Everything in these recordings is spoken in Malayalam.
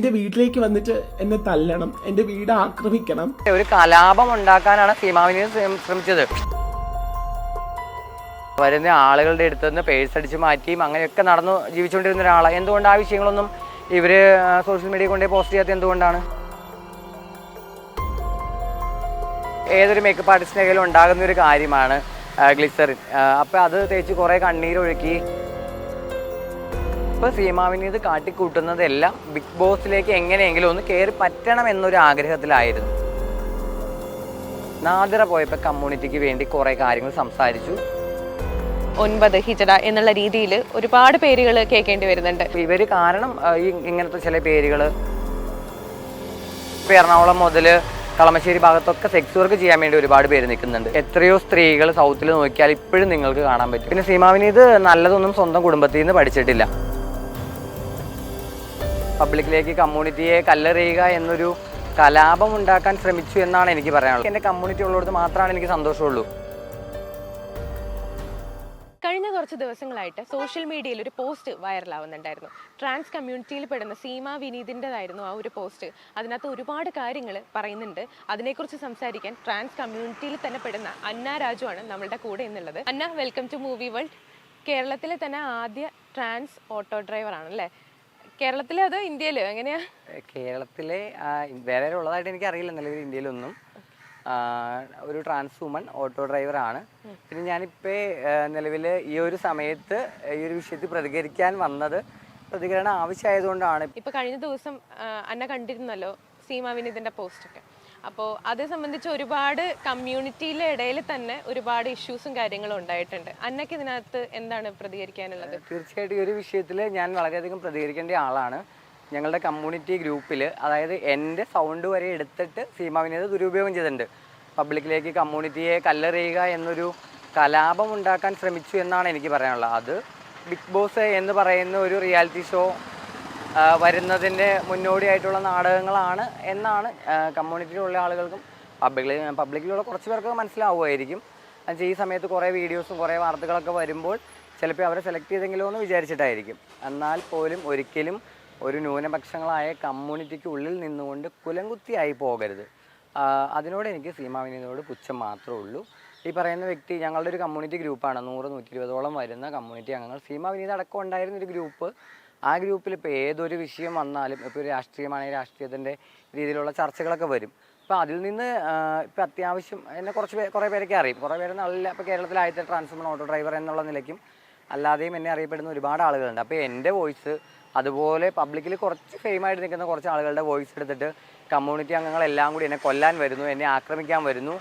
എന്റെ വീട്ടിലേക്ക് വന്നിട്ട് എന്നെ തല്ലണം എന്റെ വീട് ആക്രമിക്കണം. ഒരു കലാപം ഉണ്ടാക്കാനാണ് സീമാവിനി ശ്രമിച്ചത്. വരുന്ന ആളുകളുടെ അടുത്ത് നിന്ന് പേഴ്സ് അടിച്ച് മാറ്റിയും അങ്ങനെയൊക്കെ നടന്നു ജീവിച്ചുകൊണ്ടിരുന്ന ഒരാളാണ് എന്തുകൊണ്ട് ആ വിഷയങ്ങളൊന്നും ഇവർ സോഷ്യൽ മീഡിയ കൊണ്ടേ പോസ്റ്റ് ചെയ്യാത്ത എന്തുകൊണ്ടാണ്? ഏതൊരു മേക്കപ്പ് ആർട്ടിസ്റ്റിന്റെ കയ്യിലും ഉണ്ടാകുന്ന ഒരു കാര്യമാണ് ഗ്ലിസറിൻ അപ്പോൾ അത് തേച്ച് കുറേ കണ്ണീരൊഴുക്കി ഇപ്പൊ സീമാവിന് ഇത് കാട്ടിക്കൂട്ടുന്നതെല്ലാം ബിഗ് ബോസിലേക്ക് എങ്ങനെയെങ്കിലും ഒന്ന് കയറി പറ്റണം എന്നൊരു ആഗ്രഹത്തിലായിരുന്നു. നാദിറ പോയപ്പോൾ കമ്മ്യൂണിറ്റിക്ക് വേണ്ടി കുറേ കാര്യങ്ങൾ സംസാരിച്ചു. ഒൻപത് ഹിജഡ എന്നുള്ള രീതിയിൽ ഒരുപാട് പേരുകൾ കേൾക്കേണ്ടി വരുന്നുണ്ട്. ഇവർ ഇവർ കാരണം ഈ ഇങ്ങനത്തെ ചില പേരുകൾ എറണാകുളം മുതൽ കളമശ്ശേരി ഭാഗത്തൊക്കെ സെക്സ് വർക്ക് ചെയ്യാൻ വേണ്ടി ഒരുപാട് പേര് നിൽക്കുന്നുണ്ട്. എത്രയോ സ്ത്രീകൾ സൗത്തിൽ നോക്കിയാൽ ഇപ്പോഴും നിങ്ങൾക്ക് കാണാൻ പറ്റും. പിന്നെ സീമാവിന് ഇത് നല്ലതൊന്നും സ്വന്തം കുടുംബത്തിൽ നിന്ന് പഠിച്ചിട്ടില്ല. പബ്ലിക്കിലേക്ക് കമ്മ്യൂണിറ്റിയെ കല്ലെറിയുക എന്നൊരു കലാപം ഉണ്ടാക്കാൻ ശ്രമിച്ചു എന്നാണ് എനിക്ക് പറയാനുള്ളത്. എന്റെ കമ്മ്യൂണിറ്റി ഉള്ളിടത്ത് മാത്രമാണ് എനിക്ക് സന്തോഷമുള്ളൂ. കഴിഞ്ഞ കുറച്ച് ദിവസങ്ങളായിട്ട് സോഷ്യൽ മീഡിയയിൽ ഒരു പോസ്റ്റ് വൈറലാവുന്നുണ്ടായിരുന്നു. ട്രാൻസ് കമ്മ്യൂണിറ്റിയിൽ പെടുന്ന സീമ വിനീതിന്റെതായിരുന്നു ആ ഒരു പോസ്റ്റ്. അതിനകത്ത് ഒരുപാട് കാര്യങ്ങൾ പറയുന്നുണ്ട്. അതിനെക്കുറിച്ച് സംസാരിക്കാൻ ട്രാൻസ് കമ്മ്യൂണിറ്റിയിൽ തന്നെ പെടുന്ന അന്ന ആണ് നമ്മളുടെ കൂടെ എന്നുള്ളത്. Anna welcome to movie world കേരളത്തിലെ തന്നെ ആദ്യ ട്രാൻസ് ഓട്ടോ ഡ്രൈവർ ആണല്ലേ കേരളത്തിലെ അതോ ഇന്ത്യയിലോ? എങ്ങനെയാ? കേരളത്തിലെ വേറെ ഉള്ളതായിട്ട് എനിക്ക് അറിയില്ല നിലവിൽ ഇന്ത്യയിലൊന്നും ഒരു ട്രാൻസ് വുമൺ ഓട്ടോ ഡ്രൈവർ ആണ് പിന്നെ ഞാനിപ്പോൾ നിലവിൽ ഈ ഒരു സമയത്ത് ഈ ഒരു വിഷയത്തിൽ പ്രതികരിക്കാൻ വന്നത് പ്രതികരണം ആവശ്യമായതുകൊണ്ടാണ്. ഇപ്പൊ കഴിഞ്ഞ ദിവസം അന്ന കണ്ടിരുന്നല്ലോ സീമ ഇതിന്റെ പോസ്റ്റ് ഒക്കെ അപ്പോൾ അത് സംബന്ധിച്ച് ഒരുപാട് കമ്മ്യൂണിറ്റിയിലെ ഇടയിൽ തന്നെ ഒരുപാട് ഇഷ്യൂസും കാര്യങ്ങളും ഉണ്ടായിട്ടുണ്ട്. അന്നക്ക് ഇതിനകത്ത് എന്താണ് പ്രതികരിക്കാനുള്ളത്? തീർച്ചയായിട്ടും ഒരു വിഷയത്തിൽ ഞാൻ വളരെയധികം പ്രതികരിക്കേണ്ട ആളാണ്. ഞങ്ങളുടെ കമ്മ്യൂണിറ്റി ഗ്രൂപ്പിൽ അതായത് എന്റെ സൗണ്ട് വരെ എടുത്തിട്ട് സീമാവിനേത് ദുരുപയോഗം ചെയ്തിട്ടുണ്ട്. പബ്ലിക്കിലേക്ക് കമ്മ്യൂണിറ്റിയെ കല്ലെറിയുക എന്നൊരു കലാപം ഉണ്ടാക്കാൻ ശ്രമിച്ചു എന്നാണ് എനിക്ക് പറയാനുള്ളത്. അത് ബിഗ് ബോസ് എന്ന് പറയുന്ന ഒരു റിയാലിറ്റി ഷോ വരുന്നതിന്റെ മുന്നോടിയായിട്ടുള്ള നാടകങ്ങളാണ് എന്നാണ് കമ്മ്യൂണിറ്റിയിലുള്ള ആളുകൾക്കും പബ്ലിക്കിൽ പബ്ലിക്കിലുള്ള കുറച്ച് പേർക്ക് മനസ്സിലാവുമായിരിക്കും. എന്നുവെച്ചാൽ ഈ സമയത്ത് കുറേ വീഡിയോസും കുറേ വാർത്തകളൊക്കെ വരുമ്പോൾ ചിലപ്പോൾ അവരെ സെലക്ട് ചെയ്തെങ്കിലോ എന്ന് വിചാരിച്ചിട്ടായിരിക്കും. എന്നാൽ പോലും ഒരിക്കലും ഒരു ന്യൂനപക്ഷങ്ങളായ കമ്മ്യൂണിറ്റിക്ക് ഉള്ളിൽ നിന്നുകൊണ്ട് കുലംകുത്തിയായി പോകരുത്. അതിനോട് എനിക്ക് സീമാവിനോട് പുച്ഛം മാത്രമേ ഉള്ളൂ. ഈ പറയുന്ന വ്യക്തി ഞങ്ങളുടെ ഒരു കമ്മ്യൂണിറ്റി ഗ്രൂപ്പാണ്. നൂറ് നൂറ്റി ഇരുപതോളം വരുന്ന കമ്മ്യൂണിറ്റി അംഗങ്ങൾ. സീമാവിനീത് അടക്കം ഉണ്ടായിരുന്ന ഒരു ഗ്രൂപ്പ് ആ ഗ്രൂപ്പിൽ ഇപ്പോൾ ഏതൊരു വിഷയം വന്നാലും ഇപ്പോൾ ഒരു രാഷ്ട്രീയമാണെങ്കിൽ രാഷ്ട്രീയത്തിന്റെ രീതിയിലുള്ള ചർച്ചകളൊക്കെ വരും. അപ്പോൾ അതിൽ നിന്ന് ഇപ്പോൾ അത്യാവശ്യം എന്നെ കുറച്ച് പേ കുറേ പേരൊക്കെ അറിയും. കുറേ പേര് നല്ല ഇപ്പോൾ കേരളത്തിൽ ആദ്യത്തെ ട്രാൻസ്ഫോമർ ഓട്ടോ ഡ്രൈവർ എന്നുള്ള നിലയ്ക്കും അല്ലാതെയും എന്നെ അറിയപ്പെടുന്ന ഒരുപാട് ആളുകളുണ്ട്. അപ്പോൾ എന്റെ വോയിസ് അതുപോലെ പബ്ലിക്കിൽ കുറച്ച് ഫെയിമായിട്ട് നിൽക്കുന്ന കുറച്ച് ആളുകളുടെ വോയിസ് എടുത്തിട്ട് കമ്മ്യൂണിറ്റി അംഗങ്ങളെല്ലാം കൂടി എന്നെ കൊല്ലാൻ വരുന്നു എന്നെ ആക്രമിക്കാൻ വരുന്നു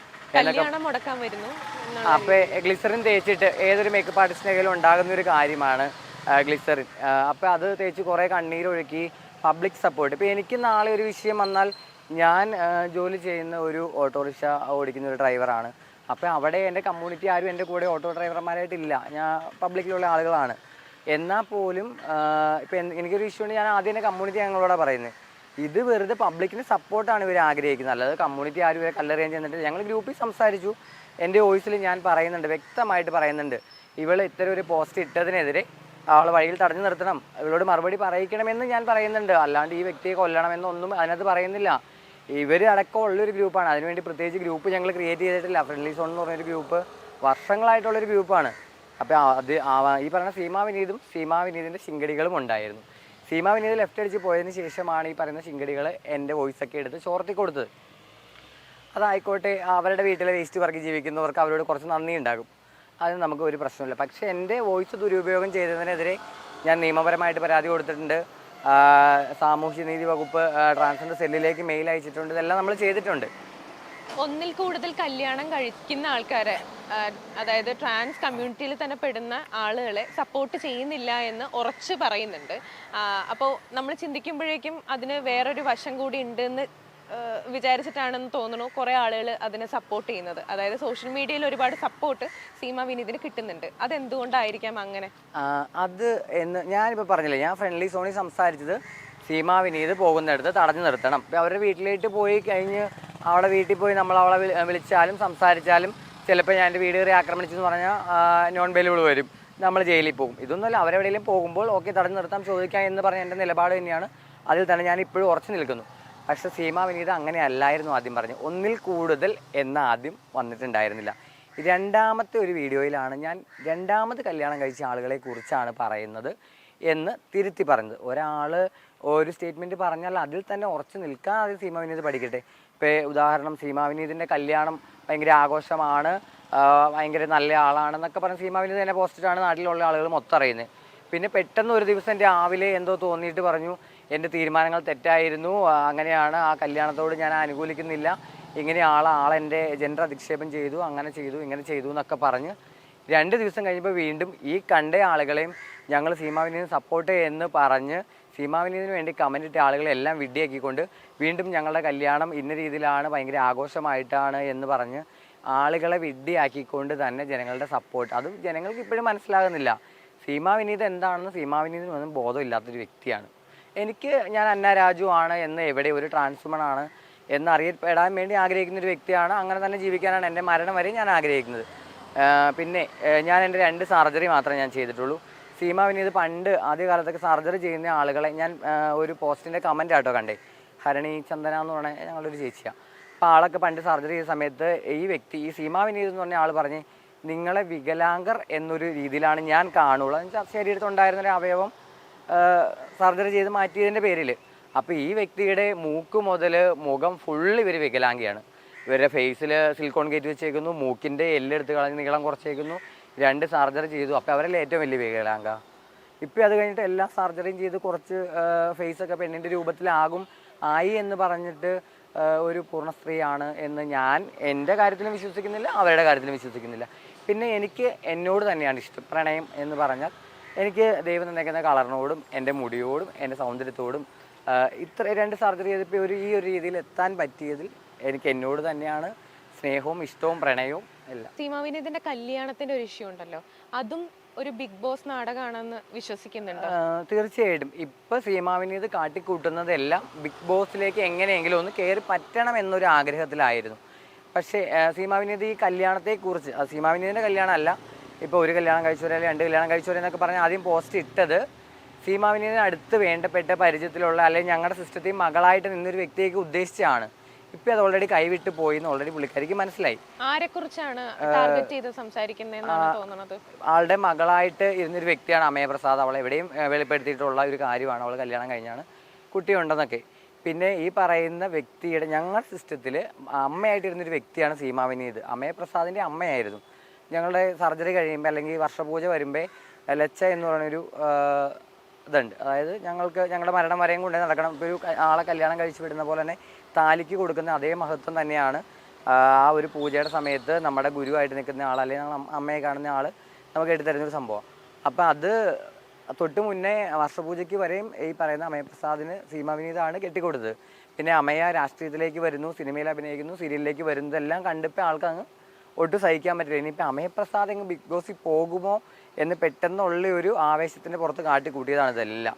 അപ്പോൾ ഗ്ലിസറിൻ തേച്ചിട്ട് ഏതൊരു മേക്കപ്പ് ആർട്ടിസ്റ്റിനെങ്കിലും കയ്യിലും ഉണ്ടാകുന്ന ഒരു കാര്യമാണ് ഗ്ലിസറിൻ അപ്പോൾ അത് തേച്ച് കുറേ കണ്ണീരൊഴുക്കി പബ്ലിക് സപ്പോർട്ട് ഇപ്പോൾ എനിക്ക് നാളെ ഒരു വിഷയം വന്നാൽ ഞാൻ ജോലി ചെയ്യുന്ന ഒരു ഓട്ടോറിക്ഷ ഓടിക്കുന്ന ഒരു ഡ്രൈവറാണ് അപ്പോൾ അവിടെ എന്റെ കമ്മ്യൂണിറ്റി ആരും എന്റെ കൂടെ ഓട്ടോ ഡ്രൈവർമാരായിട്ടില്ല ഞാൻ പബ്ലിക്കിലുള്ള ആളുകളാണ്. എന്നാൽ പോലും ഇപ്പം എനിക്കൊരു ഇഷ്യൂ ഉണ്ട്. ഞാൻ ആദ്യം എന്റെ കമ്മ്യൂണിറ്റി ഞങ്ങളോടാണ് പറയുന്നത് ഇത് വെറുതെ പബ്ലിക്കിന് സപ്പോർട്ടാണ് ഇവർ ആഗ്രഹിക്കുന്നത്. അല്ലാതെ കമ്മ്യൂണിറ്റി ആരും ഇവരെ കല്ലെറിയാൻ ചെന്നിട്ട് ഞങ്ങൾ ഗ്രൂപ്പിൽ സംസാരിച്ചു. എന്റെ വോയിസിൽ ഞാൻ പറയുന്നുണ്ട് വ്യക്തമായിട്ട് പറയുന്നുണ്ട്. ഇവൾ ഇത്തരം ഒരു പോസ്റ്റ് ഇട്ടതിനെതിരെ അവളെ വഴിയിൽ തടഞ്ഞു നിർത്തണം. ഇവളോട് മറുപടി പറയിക്കണമെന്ന് ഞാൻ പറയുന്നുണ്ട്. അല്ലാണ്ട് ഈ വ്യക്തിയെ കൊല്ലണമെന്നൊന്നും അതിനകത്ത് പറയുന്നില്ല. ഇവർ അടക്കം ഉള്ളൊരു ഗ്രൂപ്പാണ്. അതിനുവേണ്ടി പ്രത്യേകിച്ച് ഗ്രൂപ്പ് ഞങ്ങൾ ക്രിയേറ്റ് ചെയ്തിട്ടില്ല. ഫ്രണ്ട്ലി സോൺ എന്ന് പറഞ്ഞൊരു ഗ്രൂപ്പ് വർഷങ്ങളായിട്ടുള്ളൊരു ഗ്രൂപ്പാണ് അപ്പോൾ അത് ഈ പറഞ്ഞ സീമാ വിനീതും സീമാ വിനീതിന്റെ ശിങ്കടികളും ഉണ്ടായിരുന്നു. സീമാ വിനീത് ലെഫ്റ്റ് അടിച്ച് പോയതിന് ശേഷമാണ് ഈ പറയുന്ന ശിങ്കടികൾ എന്റെ വോയിസൊക്കെ എടുത്ത് ചോർത്തി കൊടുത്തത്. അതായിക്കോട്ടെ അവരുടെ വീട്ടിലെ വേസ്റ്റ് പറക്കി ജീവിക്കുന്നവർക്ക് അവരോട് കുറച്ച് നന്ദി ഉണ്ടാകും. അതിന് നമുക്ക് ഒരു പ്രശ്നമില്ല. പക്ഷേ എന്റെ വോയിസ് ദുരുപയോഗം ചെയ്തതിനെതിരെ ഞാൻ നിയമപരമായിട്ട് പരാതി കൊടുത്തിട്ടുണ്ട്. ആ, സാമൂഹ്യനീതി വകുപ്പ് ട്രാൻസ്ജെൻഡർ സെല്ലിലേക്ക് മെയിൽ അയച്ചിട്ടുണ്ട്. ഇതെല്ലാം നമ്മൾ ചെയ്തിട്ടുണ്ട്. ഒന്നിൽ കൂടുതൽ കല്യാണം കഴിക്കുന്ന ആൾക്കാരെ അതായത് ട്രാൻസ് കമ്മ്യൂണിറ്റിയിൽ തന്നെ പെടുന്ന ആളുകളെ സപ്പോർട്ട് ചെയ്യുന്നില്ല എന്ന് ഉറച്ച് പറയുന്നുണ്ട്. അപ്പോൾ നമ്മൾ ചിന്തിക്കുമ്പോഴേക്കും അതിന് വേറൊരു വശം കൂടി ഉണ്ടെന്ന് വിചാരിച്ചിട്ടാണെന്ന് തോന്നുന്നു കുറേ ആളുകൾ അതിനെ സപ്പോർട്ട് ചെയ്യുന്നത്. അതായത് സോഷ്യൽ മീഡിയയിൽ ഒരുപാട് സപ്പോർട്ട് സീമ വിനീതിന് കിട്ടുന്നുണ്ട്. അത് അതെന്തുകൊണ്ടായിരിക്കാം അങ്ങനെ? അത് എന്ന് ഞാനിപ്പോൾ പറഞ്ഞില്ലേ ഞാൻ ഫ്രണ്ട്ലി സോണി സംസാരിച്ചത് സീമ വിനീത് പോകുന്നിടത്ത് തടഞ്ഞു നിർത്തണം. ഇപ്പം അവരുടെ വീട്ടിലേക്ക് പോയി കഴിഞ്ഞ് അവളെ വീട്ടിൽ പോയി നമ്മൾ അവളെ വിളിച്ചാലും സംസാരിച്ചാലും ചിലപ്പോൾ ഞാൻ എന്റെ വീട് കയറി ആക്രമിച്ചെന്ന് പറഞ്ഞാൽ നോൺ ബെയിലബിൾ വരും. നമ്മൾ ജയിലിൽ പോകും. ഇതൊന്നുമല്ല അവരെവിടെയെങ്കിലും പോകുമ്പോൾ ഓക്കെ തടഞ്ഞു നിർത്താം ചോദിക്കാം എന്ന് പറഞ്ഞ എന്റെ നിലപാട് തന്നെയാണ്. അതിൽ തന്നെ ഞാൻ ഇപ്പോഴും ഉറച്ചു നിൽക്കുന്നു. പക്ഷെ സീമ വിനീത അങ്ങനെ അല്ലായിരുന്നു ആദ്യം പറഞ്ഞു ഒന്നിൽ കൂടുതൽ എന്ന് ആദ്യം വന്നിട്ടുണ്ടായിരുന്നില്ല. രണ്ടാമത്തെ ഒരു വീഡിയോയിലാണ് ഞാൻ രണ്ടാമത് കല്യാണം കഴിച്ച ആളുകളെ കുറിച്ചാണ് പറയുന്നത് എന്ന് തിരുത്തി പറഞ്ഞത്. ഒരാൾ ഒരു സ്റ്റേറ്റ്മെന്റ് പറഞ്ഞാൽ അതിൽ തന്നെ ഉറച്ചു നിൽക്കാൻ അത് സീമ വിനീത് പഠിക്കട്ടെ. ഇപ്പോൾ ഉദാഹരണം സീമ വിനീതിന്റെ കല്യാണം ഭയങ്കര ആഘോഷമാണ് ഭയങ്കര നല്ല ആളാണെന്നൊക്കെ പറഞ്ഞ് സീമ വിനീത് തന്നെ പോസ്റ്റിട്ടാണ് നാട്ടിലുള്ള ആളുകൾ മൊത്തം അറിയുന്നത്. പിന്നെ പെട്ടെന്ന് ഒരു ദിവസം രാവിലെ എന്തോ തോന്നിയിട്ട് പറഞ്ഞു എന്റെ തീരുമാനങ്ങൾ തെറ്റായിരുന്നു. അങ്ങനെയാണ് ആ കല്യാണത്തോട് ഞാൻ അനുകൂലിക്കുന്നില്ല. ഇങ്ങനെ ആൾ ആളെന്റെ ജെൻഡർ അധിക്ഷേപം ചെയ്തു അങ്ങനെ ചെയ്തു ഇങ്ങനെ ചെയ്തു എന്നൊക്കെ പറഞ്ഞ് രണ്ട് ദിവസം കഴിഞ്ഞപ്പോൾ വീണ്ടും ഈ കണ്ട ആളുകളെയും ഞങ്ങൾ സീമാവിനീതിനെ സപ്പോർട്ട് എന്ന് പറഞ്ഞ് സീമാവിനീതിന് വേണ്ടി കമന്റ് ഇട്ട ആളുകളെല്ലാം വിഡിയാക്കിക്കൊണ്ട് വീണ്ടും ഞങ്ങളുടെ കല്യാണം ഇന്ന രീതിയിലാണ് ഭയങ്കര ആഘോഷമായിട്ടാണ് എന്ന് പറഞ്ഞ് ആളുകളെ വിഡ്ഡിയാക്കിക്കൊണ്ട് തന്നെ ജനങ്ങളുടെ സപ്പോർട്ട് അത് ജനങ്ങൾക്ക് ഇപ്പോഴും മനസ്സിലാകുന്നില്ല. സീമാ വിനീത് എന്താണെന്ന് സീമാ വിനീതിന് ഒന്നും ബോധമില്ലാത്തൊരു വ്യക്തിയാണ്. എനിക്ക് ഞാൻ അന്ന രാജു ആണ് എന്ന് എവിടെ ഒരു ട്രാൻസ്ഫോമൺ ആണ് എന്ന് അറിയപ്പെടാൻ വേണ്ടി ആഗ്രഹിക്കുന്ന ഒരു വ്യക്തിയാണ്. അങ്ങനെ തന്നെ ജീവിക്കാനാണ് എന്റെ മരണം വരെ ഞാൻ ആഗ്രഹിക്കുന്നത്. പിന്നെ ഞാൻ എന്റെ രണ്ട് സർജറി മാത്രമേ ഞാൻ ചെയ്തിട്ടുള്ളൂ. സീമ വിനീത് പണ്ട് ആദ്യകാലത്തൊക്കെ സർജറി ചെയ്യുന്ന ആളുകളെ ഞാൻ ഒരു പോസ്റ്റിന്റെ കമന്റ് ആട്ടോ കണ്ടേ. ഹരണി ചന്ദന എന്ന് പറഞ്ഞ ഞങ്ങളൊരു ചേച്ചിയാണ് അപ്പോൾ ആളൊക്കെ പണ്ട് സർജറി ചെയ്ത സമയത്ത് ഈ വ്യക്തി ഈ സീമ വിനീത് എന്ന് പറഞ്ഞ ആൾ പറഞ്ഞ് നിങ്ങളെ വികലാംഗർ എന്നൊരു രീതിയിലാണ് ഞാൻ കാണുള്ളൂ. എന്ന് വെച്ചാൽ ശരീരത്തുണ്ടായിരുന്ന അവയവം സർജറി ചെയ്ത് മാറ്റിയതിന്റെ പേരിൽ അപ്പോൾ ഈ വ്യക്തിയുടെ മൂക്ക് മുതൽ മുഖം ഫുള്ള് ഇവർ വികലാംഗിയാണ്. ഇവരുടെ ഫേസിൽ സിൽക്കോൺ ഗേറ്റ് വെച്ചേക്കുന്നു മൂക്കിന്റെ എല്ലെടുത്ത് കളഞ്ഞ് നീളം കുറച്ചേക്കുന്നു രണ്ട് സർജറി ചെയ്തു. അപ്പോൾ അവരല്ലേ ഏറ്റവും വലിയ വികലാംഗ? ഇപ്പം അത് കഴിഞ്ഞിട്ട് എല്ലാ സർജറിയും ചെയ്ത് കുറച്ച് ഫേസൊക്കെ പെണ്ണിന്റെ രൂപത്തിലാകും ആയി എന്ന് പറഞ്ഞിട്ട് ഒരു പൂർണ സ്ത്രീയാണ് എന്ന് ഞാൻ എന്റെ കാര്യത്തിലും വിശ്വസിക്കുന്നില്ല അവരുടെ കാര്യത്തിലും വിശ്വസിക്കുന്നില്ല. പിന്നെ എനിക്ക് എന്നോട് തന്നെയാണ് ഇഷ്ടം പ്രണയം എന്ന് പറഞ്ഞാൽ എനിക്ക് ദൈവം തന്നേക്കുന്ന കളറിനോടും എന്റെ മുടിയോടും എന്റെ സൗന്ദര്യത്തോടും ഇത്ര രണ്ട് സർജറി ചെയ്തപ്പോൾ ഒരു ഈ ഒരു രീതിയിൽ എത്താൻ പറ്റിയതിൽ എനിക്ക് എന്നോട് തന്നെയാണ് സ്നേഹവും ഇഷ്ടവും പ്രണയവും എല്ലാം. സീമാവിന് ഇതിന്റെ കല്യാണത്തിന്റെ ഒരു ഇഷ്യൂ ഉണ്ടല്ലോ. അതും ഒരു ബിഗ് ബോസ് നാടകമാണെന്ന് വിശ്വസിക്കുന്നുണ്ട്? തീർച്ചയായിട്ടും. ഇപ്പൊ സീമാവിനീത് കാട്ടിക്കൂട്ടുന്നതെല്ലാം ബിഗ് ബോസിലേക്ക് എങ്ങനെയെങ്കിലും ഒന്ന് കയറി പറ്റണം എന്നൊരു ആഗ്രഹത്തിലായിരുന്നു. പക്ഷേ സീമാവിനീത് ഈ കല്യാണത്തെക്കുറിച്ച് സീമാവിനീതിന്റെ കല്യാണമല്ല ഇപ്പോൾ ഒരു കല്യാണം കഴിച്ചവരെ അല്ലെങ്കിൽ രണ്ട് കല്യാണം കഴിച്ചവരെ എന്നൊക്കെ പറഞ്ഞ് ആദ്യം പോസ്റ്റ് ഇട്ടത്. സീമാവിനീനെ അടുത്ത് വേണ്ടപ്പെട്ട പരിചയത്തിലുള്ള അല്ലെങ്കിൽ ഞങ്ങളുടെ സിസ്റ്റത്തിൽ മകളായിട്ട് നിന്നൊരു വ്യക്തിയേക്ക് ഉദ്ദേശിച്ചാണ് ഇപ്പൊ അത് ഓൾറെഡി കൈവിട്ട് പോയി എന്ന് ഓൾറെഡി പുള്ളിക്കാരിക്ക് മനസ്സിലായി. ആരെക്കുറിച്ചാണ് ടാർഗറ്റ് ചെയ്ത് സംസാരിക്കുന്നതെന്നാണ് തോന്നുന്നത് ആളുടെ മകളായിട്ട് ഇരുന്നൊരു വ്യക്തിയാണ് അമയ പ്രസാദ് അവളെ എവിടെയും വെളിപ്പെടുത്തിയിട്ടുള്ള ഒരു കാര്യമാണ് അവൾ കല്യാണം കഴിഞ്ഞാണ്. കുട്ടിയുണ്ടെന്നൊക്കെ. പിന്നെ ഈ പറയുന്ന വ്യക്തിയുടെ ഞങ്ങളുടെ സിസ്റ്റത്തിൽ അമ്മയായിട്ടിരുന്നൊരു വ്യക്തിയാണ് സീമാവിനീത്. അമയ പ്രസാദിന്റെ അമ്മയായിരുന്നു. ഞങ്ങളുടെ സർജറി കഴിയുമ്പോൾ അല്ലെങ്കിൽ വർഷപൂജ വരുമ്പോൾ ലച്ച എന്ന് പറയുന്നൊരു ഇതുണ്ട്. അതായത് ഞങ്ങൾക്ക് ഞങ്ങളുടെ മരണം വരെയും കൊണ്ട് നടക്കണം. ഇപ്പോൾ ഒരു ആളെ കല്യാണം കഴിച്ച് വിടുന്ന പോലെ തന്നെ താലിക്ക് കൊടുക്കുന്ന അതേ മഹത്വം തന്നെയാണ് ആ ഒരു പൂജയുടെ സമയത്ത് നമ്മുടെ ഗുരുവായിട്ട് നിൽക്കുന്ന ആൾ അല്ലെങ്കിൽ അമ്മയെ കാണുന്ന ആൾ നമുക്ക് എടുത്തരുന്നൊരു സംഭവം. അപ്പോൾ അത് തൊട്ട് മുന്നേ വർഷപൂജയ്ക്ക് വരെയും ഈ പറയുന്ന അമയപ്രസാദിന് സീമാവിനീതാണ് കെട്ടിക്കൊടുത്തത്. പിന്നെ അമയ രാഷ്ട്രീയത്തിലേക്ക് വരുന്നു സിനിമയിൽ അഭിനയിക്കുന്നു സീരിയലിലേക്ക് വരുന്നതെല്ലാം കണ്ടിപ്പോൾ ആൾക്ക് അങ്ങ് ഒട്ടും സഹിക്കാൻ പറ്റില്ല. ഇനിയിപ്പോൾ അമയപ്രസാദ് ബിഗ് ബോസിൽ പോകുമോ എന്ന് പെട്ടെന്നുള്ള ഒരു ആവേശത്തിന്റെ പുറത്ത് കാട്ടിക്കൂട്ടിയതാണ് ഇതെല്ലാം.